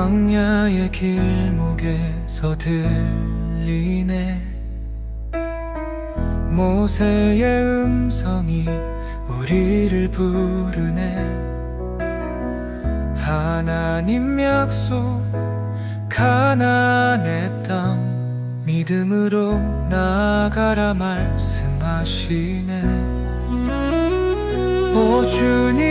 광야의 길목에서 들리네. 모세의 음성이 우리를 부르네. 하나님 약속 가나안의 땅 믿음으로 나아가라 말씀하시네. 오 주님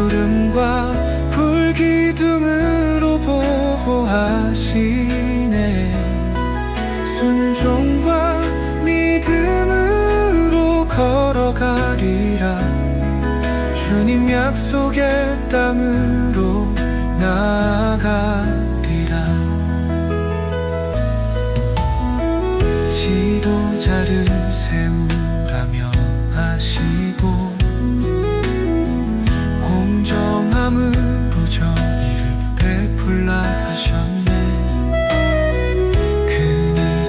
구름과 불기둥으로 보호하시네. 순종과 믿음으로 걸어가리라. 주님 약속의 땅으로 나아가리라. 지도자를 세우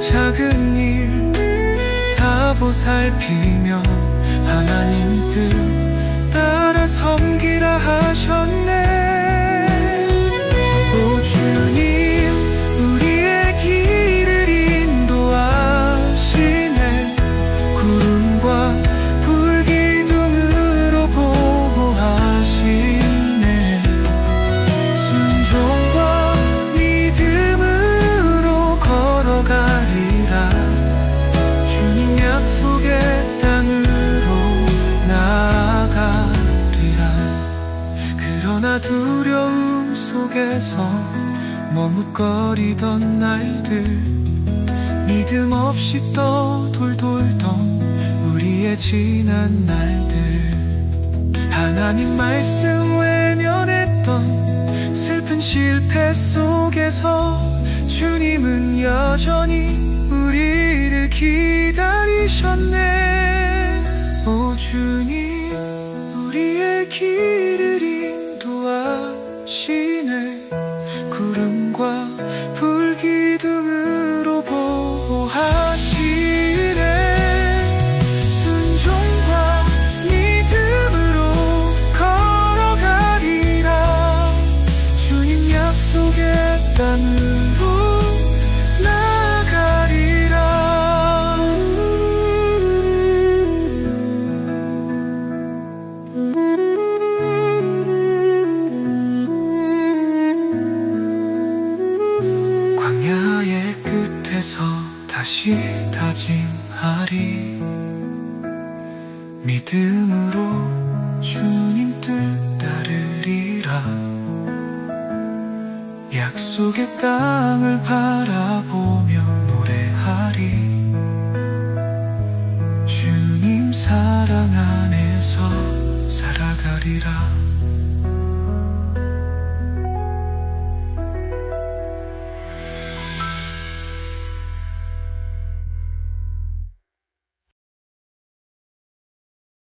작은 일 다 보살피며 하나님 뜻 속에서 머뭇거리던 날들 믿음 없이 떠돌 돌던 우리의 지난 날들. 하나님 말씀 외면했던 슬픈 실패 속에서 주님은 여전히 우리를 기다리셨 다시 다짐하리. 믿음으로 주님 뜻 따르리라. 약속의 땅을 바라보며 노래하리. 주님 사랑 안에서 살아가리라